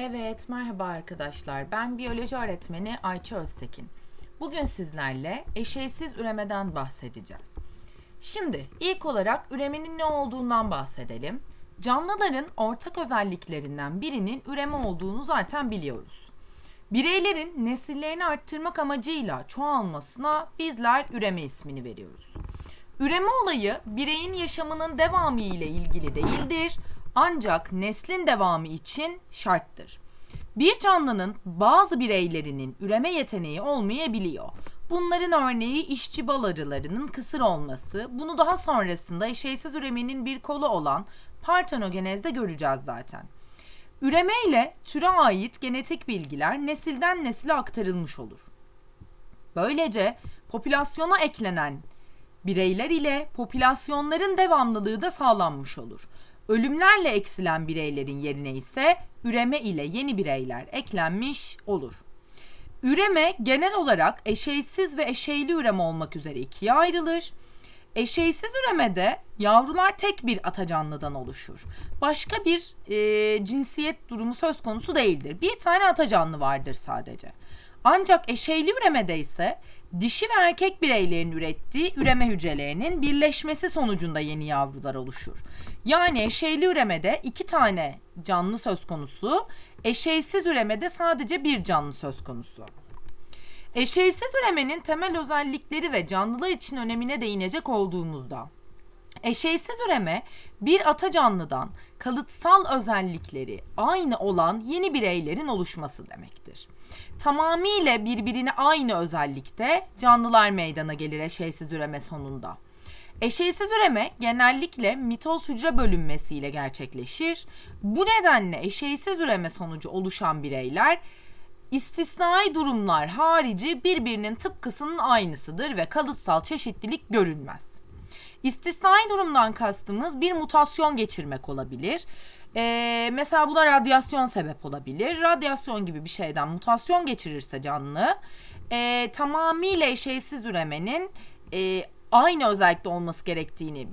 Evet, merhaba arkadaşlar. Ben biyoloji öğretmeni Ayça Öztekin. Bugün sizlerle eşeysiz üremeden bahsedeceğiz. Şimdi ilk olarak üremenin ne olduğundan bahsedelim. Canlıların ortak özelliklerinden birinin üreme olduğunu zaten biliyoruz. Bireylerin nesillerini arttırmak amacıyla çoğalmasına bizler üreme ismini veriyoruz. Üreme olayı bireyin yaşamının devamı ile ilgili değildir ancak neslin devamı için şarttır. Bir canlının bazı bireylerinin üreme yeteneği olmayabiliyor. Bunların örneği işçi bal arılarının kısır olması. Bunu daha sonrasında eşeysiz üremenin bir kolu olan partenogenezde göreceğiz zaten. Üreme ile türe ait genetik bilgiler nesilden nesile aktarılmış olur. Böylece popülasyona eklenen bireyler ile popülasyonların devamlılığı da sağlanmış olur. Ölümlerle eksilen bireylerin yerine ise üreme ile yeni bireyler eklenmiş olur. Üreme genel olarak eşeysiz ve eşeyli üreme olmak üzere ikiye ayrılır. Eşeysiz üremede yavrular tek bir ata canlıdan oluşur. Başka bir e, cinsiyet durumu söz konusu değildir. Bir tane ata canlı vardır sadece. Ancak eşeyli üremede ise dişi ve erkek bireylerin ürettiği üreme hücrelerinin birleşmesi sonucunda yeni yavrular oluşur. Yani eşeyli üremede iki tane canlı söz konusu, eşeysiz üremede sadece bir canlı söz konusu. Eşeysiz üremenin temel özellikleri ve canlılar için önemine değinecek olduğumuzda Eşeysiz üreme bir ata canlıdan kalıtsal özellikleri aynı olan yeni bireylerin oluşması demektir. Tamamıyla birbirine aynı özellikte canlılar meydana gelir eşeysiz üreme sonunda. Eşeysiz üreme genellikle mitoz hücre bölünmesiyle gerçekleşir. Bu nedenle eşeysiz üreme sonucu oluşan bireyler istisnai durumlar harici birbirinin tıpkısının aynısıdır ve kalıtsal çeşitlilik görünmez. İstisnai durumdan kastımız bir mutasyon geçirmek olabilir. Ee, mesela buna radyasyon sebep olabilir. Radyasyon gibi bir şeyden mutasyon geçirirse canlı e, tamamıyla eşeysiz üremenin e, aynı özellikte olması gerektiğini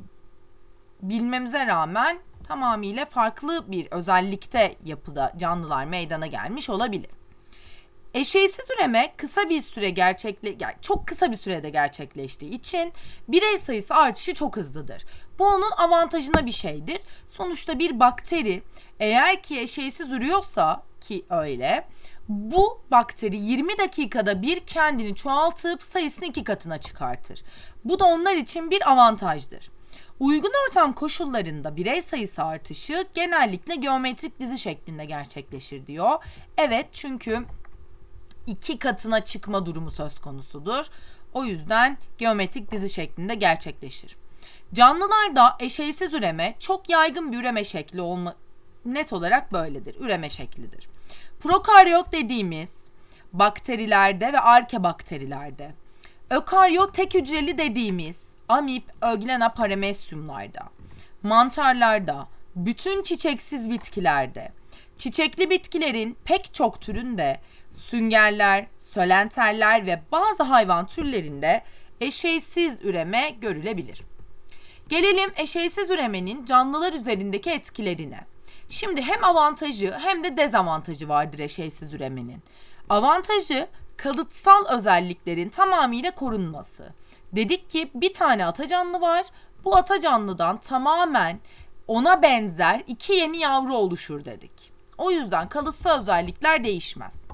bilmemize rağmen tamamıyla farklı bir özellikte yapıda canlılar meydana gelmiş olabilir. Eşeysiz üreme kısa bir süre gerçekle yani çok kısa bir sürede gerçekleştiği için birey sayısı artışı çok hızlıdır. Bu onun avantajına bir şeydir. Sonuçta bir bakteri eğer ki eşeysiz ürüyorsa ki öyle bu bakteri 20 dakikada bir kendini çoğaltıp sayısını iki katına çıkartır. Bu da onlar için bir avantajdır. Uygun ortam koşullarında birey sayısı artışı genellikle geometrik dizi şeklinde gerçekleşir diyor. Evet çünkü iki katına çıkma durumu söz konusudur. O yüzden geometrik dizi şeklinde gerçekleşir. Canlılarda eşeysiz üreme çok yaygın bir üreme şekli olma net olarak böyledir. Üreme şeklidir. Prokaryot dediğimiz bakterilerde ve arkebakterilerde, ökaryot tek hücreli dediğimiz amip, öglena paramesyumlarda, mantarlarda, bütün çiçeksiz bitkilerde, çiçekli bitkilerin pek çok türünde süngerler, sölenterler ve bazı hayvan türlerinde eşeysiz üreme görülebilir. Gelelim eşeysiz üremenin canlılar üzerindeki etkilerine. Şimdi hem avantajı hem de dezavantajı vardır eşeysiz üremenin. Avantajı kalıtsal özelliklerin tamamıyla korunması. Dedik ki bir tane ata canlı var. Bu ata canlıdan tamamen ona benzer iki yeni yavru oluşur dedik. O yüzden kalıtsal özellikler değişmez.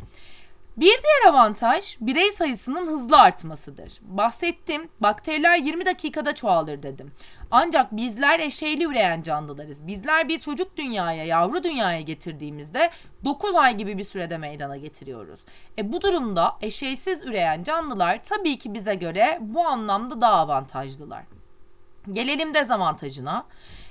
Bir diğer avantaj birey sayısının hızlı artmasıdır. Bahsettim, bakteriler 20 dakikada çoğalır dedim. Ancak bizler eşeyli üreyen canlılarız. Bizler bir çocuk dünyaya, yavru dünyaya getirdiğimizde 9 ay gibi bir sürede meydana getiriyoruz. E bu durumda eşeysiz üreyen canlılar tabii ki bize göre bu anlamda daha avantajlılar. Gelelim dezavantajına.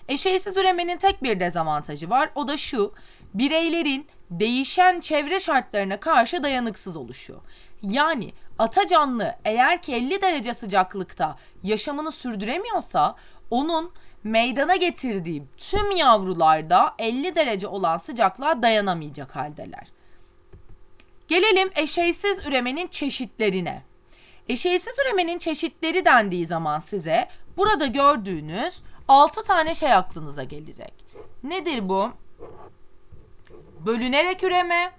Eşeysiz üremenin tek bir dezavantajı var. O da şu. Bireylerin değişen çevre şartlarına karşı dayanıksız oluşu. Yani ata canlı eğer ki 50 derece sıcaklıkta yaşamını sürdüremiyorsa onun meydana getirdiği tüm yavrularda 50 derece olan sıcaklığa dayanamayacak haldeler. Gelelim eşeysiz üremenin çeşitlerine. Eşeysiz üremenin çeşitleri dendiği zaman size burada gördüğünüz 6 tane şey aklınıza gelecek. Nedir bu? bölünerek üreme,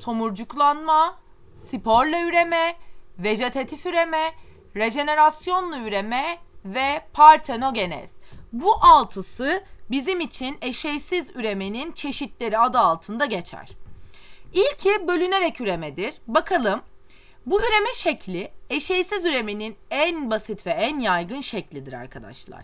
tomurcuklanma, sporla üreme, vejetatif üreme, rejenerasyonla üreme ve partenogenez. Bu altısı bizim için eşeysiz üremenin çeşitleri adı altında geçer. İlki bölünerek üremedir. Bakalım bu üreme şekli eşeysiz üremenin en basit ve en yaygın şeklidir arkadaşlar.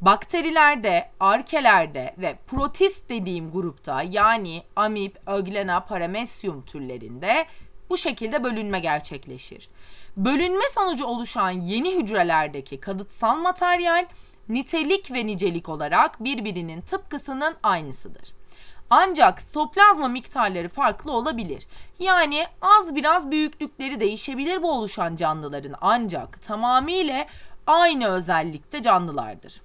Bakterilerde, arkelerde ve protist dediğim grupta yani amip, öglena, paramesyum türlerinde bu şekilde bölünme gerçekleşir. Bölünme sonucu oluşan yeni hücrelerdeki kalıtsal materyal nitelik ve nicelik olarak birbirinin tıpkısının aynısıdır. Ancak stoplazma miktarları farklı olabilir. Yani az biraz büyüklükleri değişebilir bu oluşan canlıların ancak tamamıyla aynı özellikte canlılardır.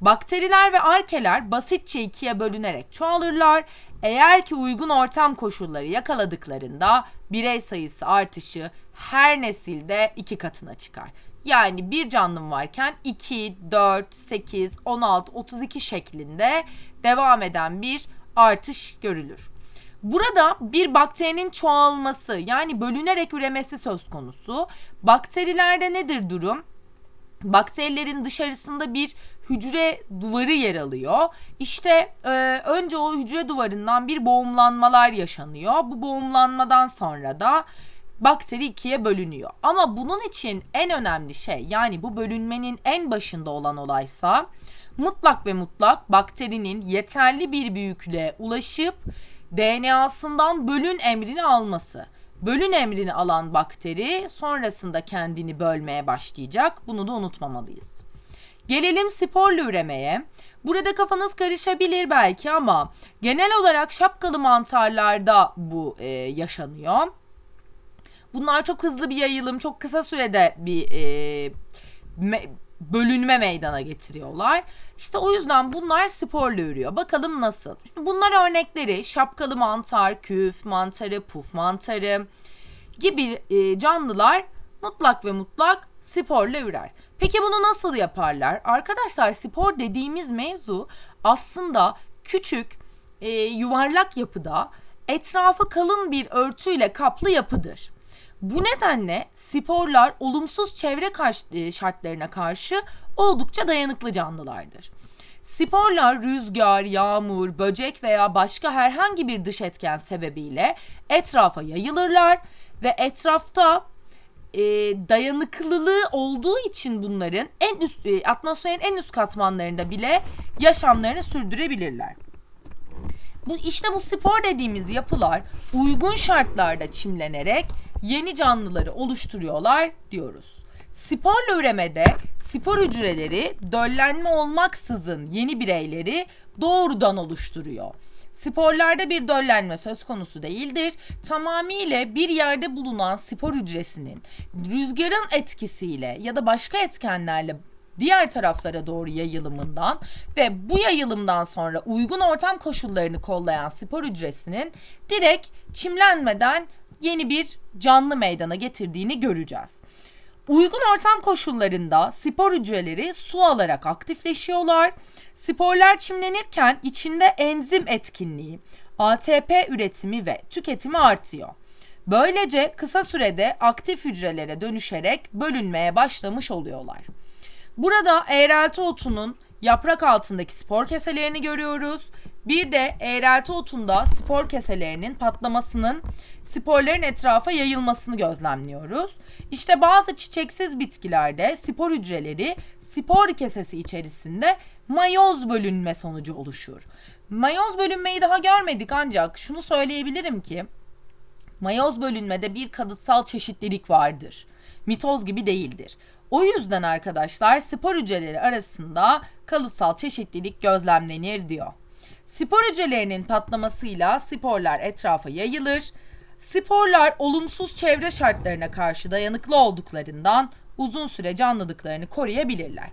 Bakteriler ve arkeler basitçe ikiye bölünerek çoğalırlar. Eğer ki uygun ortam koşulları yakaladıklarında birey sayısı artışı her nesilde iki katına çıkar. Yani bir canlım varken 2, 4, 8, 16, 32 şeklinde devam eden bir artış görülür. Burada bir bakterinin çoğalması yani bölünerek üremesi söz konusu. Bakterilerde nedir durum? Bakterilerin dışarısında bir hücre duvarı yer alıyor. İşte e, önce o hücre duvarından bir boğumlanmalar yaşanıyor. Bu boğumlanmadan sonra da bakteri ikiye bölünüyor. Ama bunun için en önemli şey yani bu bölünmenin en başında olan olaysa mutlak ve mutlak bakterinin yeterli bir büyüklüğe ulaşıp DNA'sından bölün emrini alması. Bölün emrini alan bakteri sonrasında kendini bölmeye başlayacak. Bunu da unutmamalıyız. Gelelim sporlu üremeye. Burada kafanız karışabilir belki ama genel olarak şapkalı mantarlarda bu e, yaşanıyor. Bunlar çok hızlı bir yayılım, çok kısa sürede bir e, me, bölünme meydana getiriyorlar. İşte o yüzden bunlar sporla ürüyor. Bakalım nasıl? Bunlar örnekleri şapkalı mantar, küf mantarı, puf mantarı gibi e, canlılar mutlak ve mutlak sporla ürer. Peki bunu nasıl yaparlar? Arkadaşlar spor dediğimiz mevzu aslında küçük e, yuvarlak yapıda etrafı kalın bir örtüyle kaplı yapıdır. Bu nedenle sporlar olumsuz çevre e, şartlarına karşı oldukça dayanıklı canlılardır. Sporlar rüzgar, yağmur, böcek veya başka herhangi bir dış etken sebebiyle etrafa yayılırlar ve etrafta e, dayanıklılığı olduğu için bunların en üst e, atmosferin en üst katmanlarında bile yaşamlarını sürdürebilirler. Bu işte bu spor dediğimiz yapılar uygun şartlarda çimlenerek yeni canlıları oluşturuyorlar diyoruz. Sporla üremede spor hücreleri döllenme olmaksızın yeni bireyleri doğrudan oluşturuyor. Sporlarda bir döllenme söz konusu değildir. Tamamıyla bir yerde bulunan spor hücresinin rüzgarın etkisiyle ya da başka etkenlerle diğer taraflara doğru yayılımından ve bu yayılımdan sonra uygun ortam koşullarını kollayan spor hücresinin direkt çimlenmeden yeni bir canlı meydana getirdiğini göreceğiz. Uygun ortam koşullarında spor hücreleri su alarak aktifleşiyorlar. Sporlar çimlenirken içinde enzim etkinliği, ATP üretimi ve tüketimi artıyor. Böylece kısa sürede aktif hücrelere dönüşerek bölünmeye başlamış oluyorlar. Burada eğrelti otunun yaprak altındaki spor keselerini görüyoruz. Bir de eğrelti otunda spor keselerinin patlamasının sporların etrafa yayılmasını gözlemliyoruz. İşte bazı çiçeksiz bitkilerde spor hücreleri spor kesesi içerisinde mayoz bölünme sonucu oluşur. Mayoz bölünmeyi daha görmedik ancak şunu söyleyebilirim ki mayoz bölünmede bir kalıtsal çeşitlilik vardır. Mitoz gibi değildir. O yüzden arkadaşlar spor hücreleri arasında kalıtsal çeşitlilik gözlemlenir diyor. Spor hücrelerinin patlamasıyla sporlar etrafa yayılır. Sporlar olumsuz çevre şartlarına karşı dayanıklı olduklarından uzun süre canlılıklarını koruyabilirler.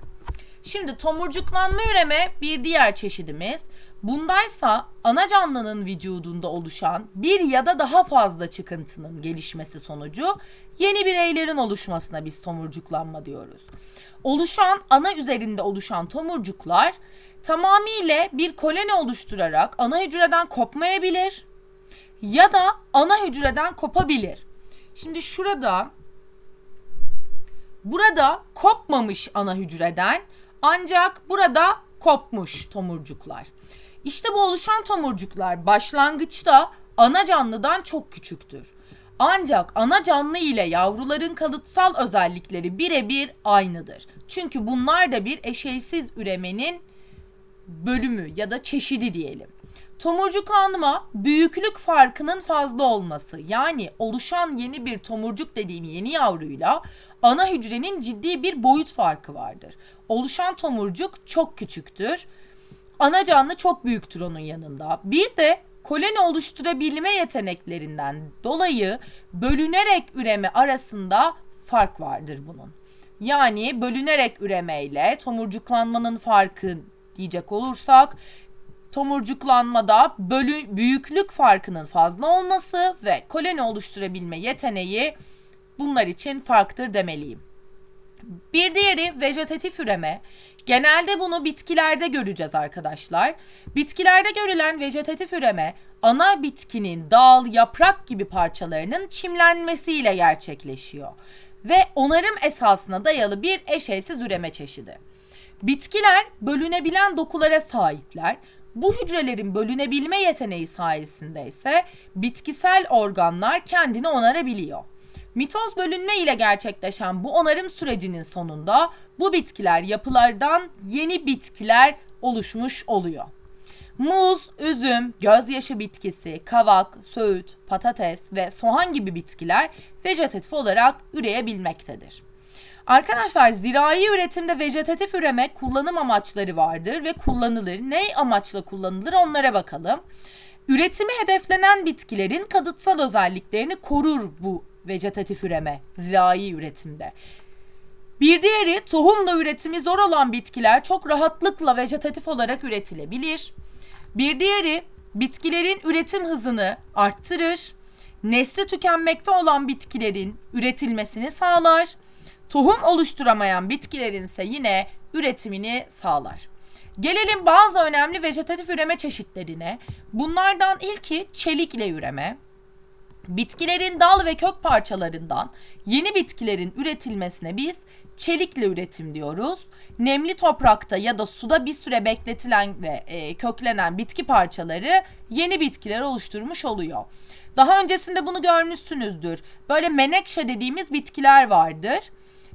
Şimdi tomurcuklanma üreme bir diğer çeşidimiz. Bundaysa ana canlının vücudunda oluşan bir ya da daha fazla çıkıntının gelişmesi sonucu yeni bireylerin oluşmasına biz tomurcuklanma diyoruz. Oluşan ana üzerinde oluşan tomurcuklar tamamıyla bir koloni oluşturarak ana hücreden kopmayabilir ya da ana hücreden kopabilir. Şimdi şurada burada kopmamış ana hücreden ancak burada kopmuş tomurcuklar. İşte bu oluşan tomurcuklar başlangıçta ana canlıdan çok küçüktür. Ancak ana canlı ile yavruların kalıtsal özellikleri birebir aynıdır. Çünkü bunlar da bir eşeysiz üremenin bölümü ya da çeşidi diyelim. Tomurcuklanma büyüklük farkının fazla olması yani oluşan yeni bir tomurcuk dediğim yeni yavruyla ana hücrenin ciddi bir boyut farkı vardır. Oluşan tomurcuk çok küçüktür. Ana canlı çok büyüktür onun yanında. Bir de koloni oluşturabilme yeteneklerinden dolayı bölünerek üreme arasında fark vardır bunun. Yani bölünerek üremeyle tomurcuklanmanın farkı diyecek olursak tomurcuklanmada bölü, büyüklük farkının fazla olması ve koloni oluşturabilme yeteneği bunlar için farktır demeliyim. Bir diğeri vejetatif üreme. Genelde bunu bitkilerde göreceğiz arkadaşlar. Bitkilerde görülen vejetatif üreme ana bitkinin dal, yaprak gibi parçalarının çimlenmesiyle gerçekleşiyor ve onarım esasına dayalı bir eşeysiz üreme çeşidi. Bitkiler bölünebilen dokulara sahipler. Bu hücrelerin bölünebilme yeteneği sayesinde ise bitkisel organlar kendini onarabiliyor. Mitoz bölünme ile gerçekleşen bu onarım sürecinin sonunda bu bitkiler yapılardan yeni bitkiler oluşmuş oluyor. Muz, üzüm, gözyaşı bitkisi, kavak, söğüt, patates ve soğan gibi bitkiler vejetatif olarak üreyebilmektedir. Arkadaşlar zirai üretimde vejetatif üreme kullanım amaçları vardır ve kullanılır. Ne amaçla kullanılır onlara bakalım. Üretimi hedeflenen bitkilerin kadıtsal özelliklerini korur bu vejetatif üreme zirai üretimde. Bir diğeri tohumla üretimi zor olan bitkiler çok rahatlıkla vejetatif olarak üretilebilir. Bir diğeri bitkilerin üretim hızını arttırır. Nesli tükenmekte olan bitkilerin üretilmesini sağlar. Tohum oluşturamayan bitkilerin ise yine üretimini sağlar. Gelelim bazı önemli vejetatif üreme çeşitlerine. Bunlardan ilki çelik ile üreme. Bitkilerin dal ve kök parçalarından yeni bitkilerin üretilmesine biz çelikle üretim diyoruz. Nemli toprakta ya da suda bir süre bekletilen ve e, köklenen bitki parçaları yeni bitkiler oluşturmuş oluyor. Daha öncesinde bunu görmüşsünüzdür. Böyle menekşe dediğimiz bitkiler vardır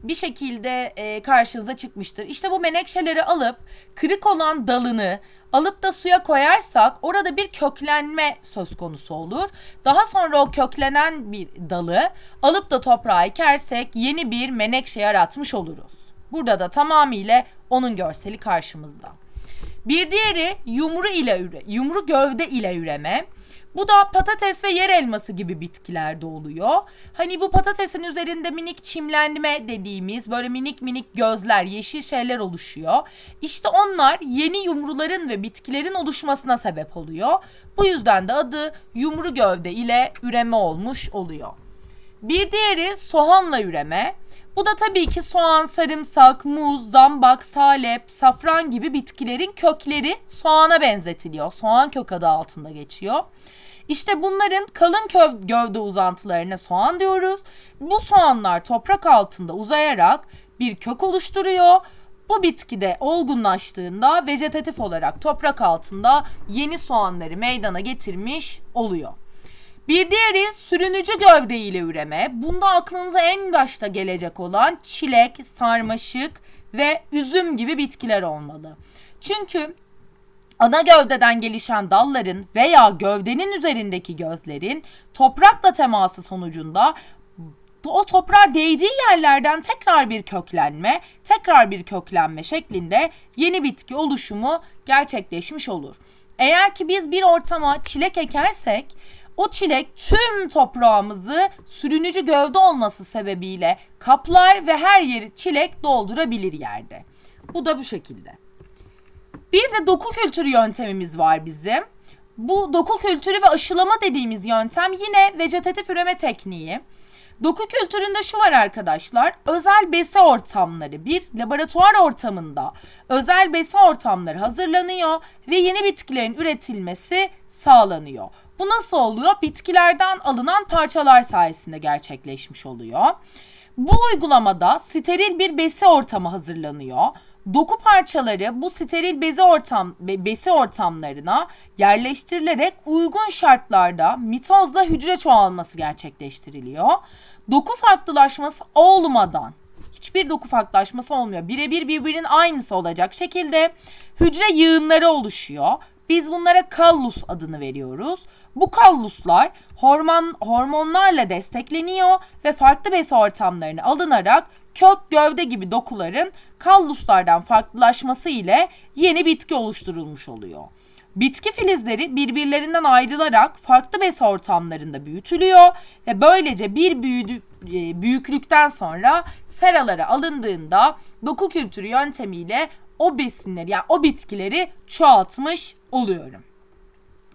bir şekilde e, karşınıza çıkmıştır. İşte bu menekşeleri alıp kırık olan dalını alıp da suya koyarsak orada bir köklenme söz konusu olur. Daha sonra o köklenen bir dalı alıp da toprağa ekersek yeni bir menekşe yaratmış oluruz. Burada da tamamıyla onun görseli karşımızda. Bir diğeri yumru ile yumru gövde ile üreme. Bu da patates ve yer elması gibi bitkilerde oluyor. Hani bu patatesin üzerinde minik çimlenme dediğimiz böyle minik minik gözler, yeşil şeyler oluşuyor. İşte onlar yeni yumruların ve bitkilerin oluşmasına sebep oluyor. Bu yüzden de adı yumru gövde ile üreme olmuş oluyor. Bir diğeri soğanla üreme. Bu da tabii ki soğan, sarımsak, muz, zambak, salep, safran gibi bitkilerin kökleri soğana benzetiliyor. Soğan kök adı altında geçiyor. İşte bunların kalın köv- gövde uzantılarına soğan diyoruz. Bu soğanlar toprak altında uzayarak bir kök oluşturuyor. Bu bitki de olgunlaştığında vejetatif olarak toprak altında yeni soğanları meydana getirmiş oluyor. Bir diğeri sürünücü gövde ile üreme. Bunda aklınıza en başta gelecek olan çilek, sarmaşık ve üzüm gibi bitkiler olmalı. Çünkü ana gövdeden gelişen dalların veya gövdenin üzerindeki gözlerin toprakla teması sonucunda o toprağa değdiği yerlerden tekrar bir köklenme, tekrar bir köklenme şeklinde yeni bitki oluşumu gerçekleşmiş olur. Eğer ki biz bir ortama çilek ekersek o çilek tüm toprağımızı sürünücü gövde olması sebebiyle kaplar ve her yeri çilek doldurabilir yerde. Bu da bu şekilde. Bir de doku kültürü yöntemimiz var bizim. Bu doku kültürü ve aşılama dediğimiz yöntem yine vejetatif üreme tekniği. Doku kültüründe şu var arkadaşlar. Özel besi ortamları bir laboratuvar ortamında özel besi ortamları hazırlanıyor ve yeni bitkilerin üretilmesi sağlanıyor. Bu nasıl oluyor? Bitkilerden alınan parçalar sayesinde gerçekleşmiş oluyor. Bu uygulamada steril bir besi ortamı hazırlanıyor. Doku parçaları bu steril bezi ortam besi ortamlarına yerleştirilerek uygun şartlarda mitozla hücre çoğalması gerçekleştiriliyor. Doku farklılaşması olmadan hiçbir doku farklılaşması olmuyor. Birebir birbirinin aynısı olacak şekilde hücre yığınları oluşuyor. Biz bunlara kallus adını veriyoruz. Bu kalluslar hormon, hormonlarla destekleniyor ve farklı besi ortamlarına alınarak kök, gövde gibi dokuların kalluslardan farklılaşması ile yeni bitki oluşturulmuş oluyor. Bitki filizleri birbirlerinden ayrılarak farklı besi ortamlarında büyütülüyor ve böylece bir büyüdü, e, büyüklükten sonra seralara alındığında doku kültürü yöntemiyle o besinleri yani o bitkileri çoğaltmış oluyorum.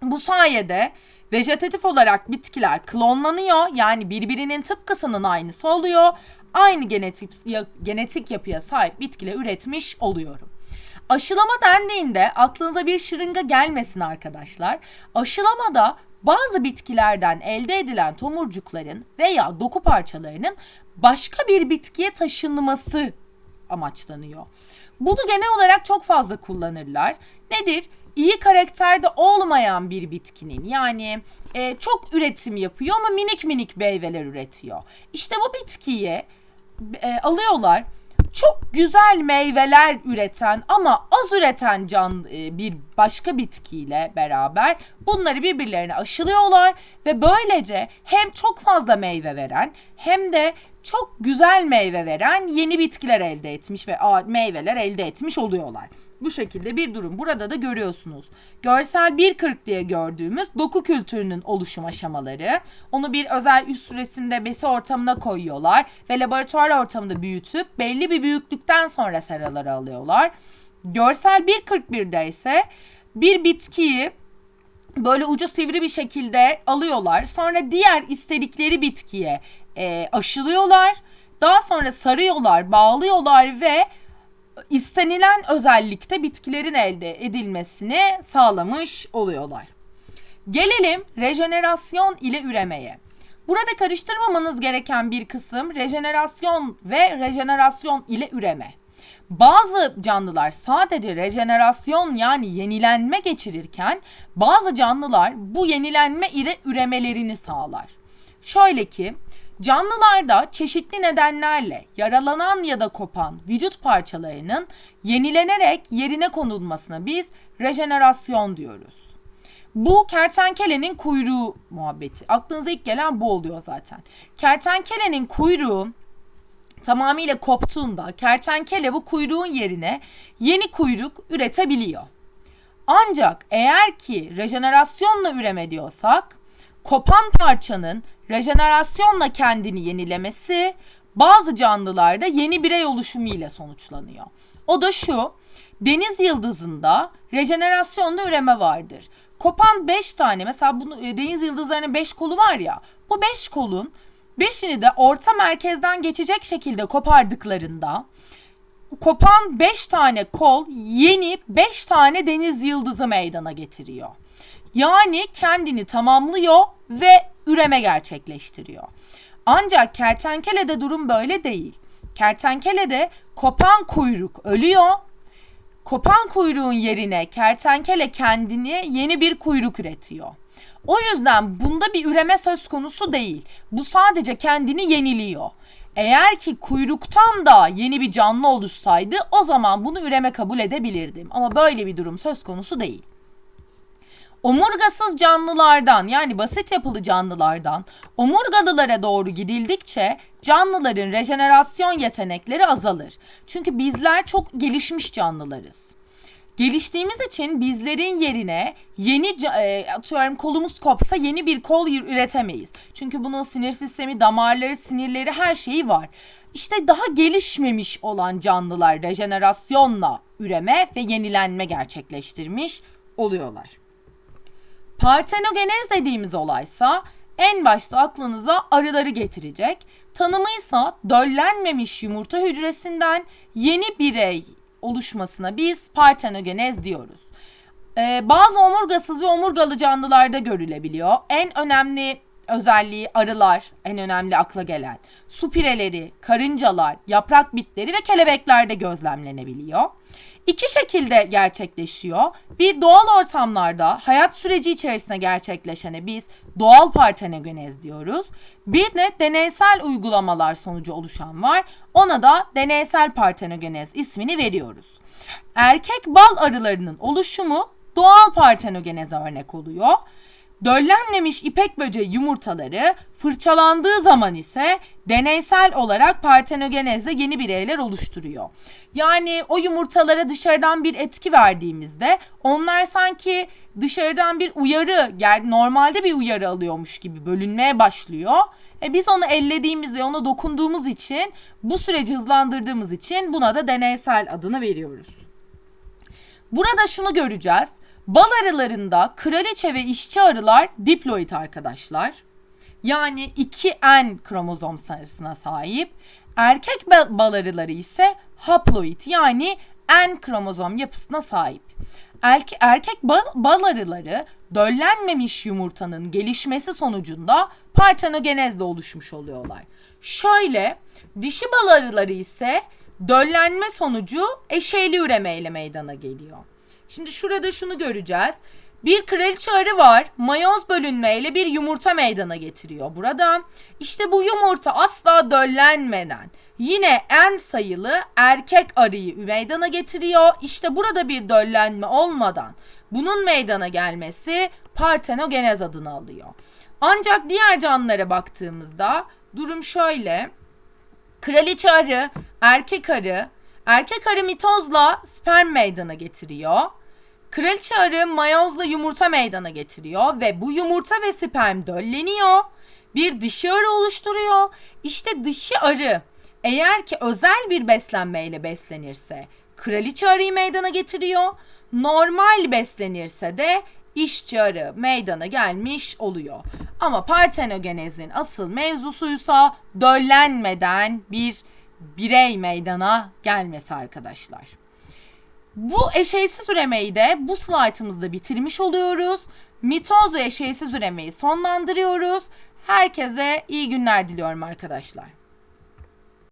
Bu sayede vejetatif olarak bitkiler klonlanıyor yani birbirinin tıpkısının aynısı oluyor. Aynı genetik, genetik yapıya sahip bitkiler üretmiş oluyorum. Aşılama dendiğinde aklınıza bir şırınga gelmesin arkadaşlar. Aşılamada bazı bitkilerden elde edilen tomurcukların veya doku parçalarının başka bir bitkiye taşınması amaçlanıyor. Bunu genel olarak çok fazla kullanırlar. Nedir? İyi karakterde olmayan bir bitkinin yani e, çok üretim yapıyor ama minik minik meyveler üretiyor. İşte bu bitkiyi e, alıyorlar çok güzel meyveler üreten ama az üreten can e, bir başka bitkiyle beraber bunları birbirlerine aşılıyorlar ve böylece hem çok fazla meyve veren hem de çok güzel meyve veren yeni bitkiler elde etmiş ve meyveler elde etmiş oluyorlar. Bu şekilde bir durum. Burada da görüyorsunuz. Görsel 1.40 diye gördüğümüz doku kültürünün oluşum aşamaları. Onu bir özel üst resimde besi ortamına koyuyorlar ve laboratuvar ortamında büyütüp belli bir büyüklükten sonra seralara alıyorlar. Görsel 1.41'de ise bir bitkiyi böyle ucu sivri bir şekilde alıyorlar. Sonra diğer istedikleri bitkiye e, aşılıyorlar. Daha sonra sarıyorlar, bağlıyorlar ve istenilen özellikte bitkilerin elde edilmesini sağlamış oluyorlar. Gelelim rejenerasyon ile üremeye. Burada karıştırmamanız gereken bir kısım rejenerasyon ve rejenerasyon ile üreme. Bazı canlılar sadece rejenerasyon yani yenilenme geçirirken bazı canlılar bu yenilenme ile üremelerini sağlar. Şöyle ki Canlılarda çeşitli nedenlerle yaralanan ya da kopan vücut parçalarının yenilenerek yerine konulmasına biz rejenerasyon diyoruz. Bu kertenkelenin kuyruğu muhabbeti. Aklınıza ilk gelen bu oluyor zaten. Kertenkelenin kuyruğu tamamıyla koptuğunda kertenkele bu kuyruğun yerine yeni kuyruk üretebiliyor. Ancak eğer ki rejenerasyonla üreme diyorsak kopan parçanın rejenerasyonla kendini yenilemesi bazı canlılarda yeni birey oluşumu ile sonuçlanıyor. O da şu, deniz yıldızında rejenerasyonla üreme vardır. Kopan 5 tane mesela bunu e, deniz yıldızlarının 5 kolu var ya bu 5 kolun 5'ini de orta merkezden geçecek şekilde kopardıklarında kopan 5 tane kol yeni 5 tane deniz yıldızı meydana getiriyor. Yani kendini tamamlıyor ve üreme gerçekleştiriyor. Ancak kertenkelede durum böyle değil. Kertenkelede kopan kuyruk ölüyor. Kopan kuyruğun yerine kertenkele kendini yeni bir kuyruk üretiyor. O yüzden bunda bir üreme söz konusu değil. Bu sadece kendini yeniliyor. Eğer ki kuyruktan da yeni bir canlı oluşsaydı o zaman bunu üreme kabul edebilirdim. Ama böyle bir durum söz konusu değil. Omurgasız canlılardan yani basit yapılı canlılardan omurgalılara doğru gidildikçe canlıların rejenerasyon yetenekleri azalır. Çünkü bizler çok gelişmiş canlılarız. Geliştiğimiz için bizlerin yerine yeni e, atıyorum kolumuz kopsa yeni bir kol üretemeyiz. Çünkü bunun sinir sistemi, damarları, sinirleri her şeyi var. İşte daha gelişmemiş olan canlılar rejenerasyonla üreme ve yenilenme gerçekleştirmiş oluyorlar. Partenogenez dediğimiz olaysa en başta aklınıza arıları getirecek. Tanımıysa döllenmemiş yumurta hücresinden yeni birey oluşmasına biz partenogenez diyoruz. Ee, bazı omurgasız ve omurgalı canlılarda görülebiliyor. En önemli özelliği arılar, en önemli akla gelen. Su pireleri, karıncalar, yaprak bitleri ve kelebeklerde gözlemlenebiliyor. İki şekilde gerçekleşiyor. Bir doğal ortamlarda hayat süreci içerisinde gerçekleşene biz doğal partenogenez diyoruz. Bir de deneysel uygulamalar sonucu oluşan var. Ona da deneysel partenogenez ismini veriyoruz. Erkek bal arılarının oluşumu doğal partenogeneze örnek oluyor. Döllenmemiş ipek böceği yumurtaları fırçalandığı zaman ise deneysel olarak partenogenezle yeni bireyler oluşturuyor. Yani o yumurtalara dışarıdan bir etki verdiğimizde onlar sanki dışarıdan bir uyarı yani normalde bir uyarı alıyormuş gibi bölünmeye başlıyor. E biz onu ellediğimiz ve ona dokunduğumuz için bu süreci hızlandırdığımız için buna da deneysel adını veriyoruz. Burada şunu göreceğiz. Bal arılarında kraliçe ve işçi arılar diploid arkadaşlar. Yani 2N kromozom sayısına sahip. Erkek bal arıları ise haploid yani N kromozom yapısına sahip. Erke, erkek bal, bal arıları döllenmemiş yumurtanın gelişmesi sonucunda partenogenezle oluşmuş oluyorlar. Şöyle dişi bal arıları ise döllenme sonucu eşeyli üremeyle meydana geliyor. Şimdi şurada şunu göreceğiz. Bir kraliçe arı var. Mayoz bölünmeyle bir yumurta meydana getiriyor burada. İşte bu yumurta asla döllenmeden yine en sayılı erkek arıyı meydana getiriyor. İşte burada bir döllenme olmadan bunun meydana gelmesi partenogenez adını alıyor. Ancak diğer canlılara baktığımızda durum şöyle. Kraliçe arı, erkek arı, erkek arı mitozla sperm meydana getiriyor. Kraliçe arı mayozla yumurta meydana getiriyor ve bu yumurta ve sperm dölleniyor. Bir dişi arı oluşturuyor. İşte dişi arı eğer ki özel bir beslenmeyle beslenirse kraliçe arıyı meydana getiriyor. Normal beslenirse de işçi arı meydana gelmiş oluyor. Ama partenogenezin asıl mevzusuysa döllenmeden bir birey meydana gelmesi arkadaşlar. Bu eşeğsiz üremeyi de bu slaytımızda bitirmiş oluyoruz. Mitoz ve eşeğsiz üremeyi sonlandırıyoruz. Herkese iyi günler diliyorum arkadaşlar.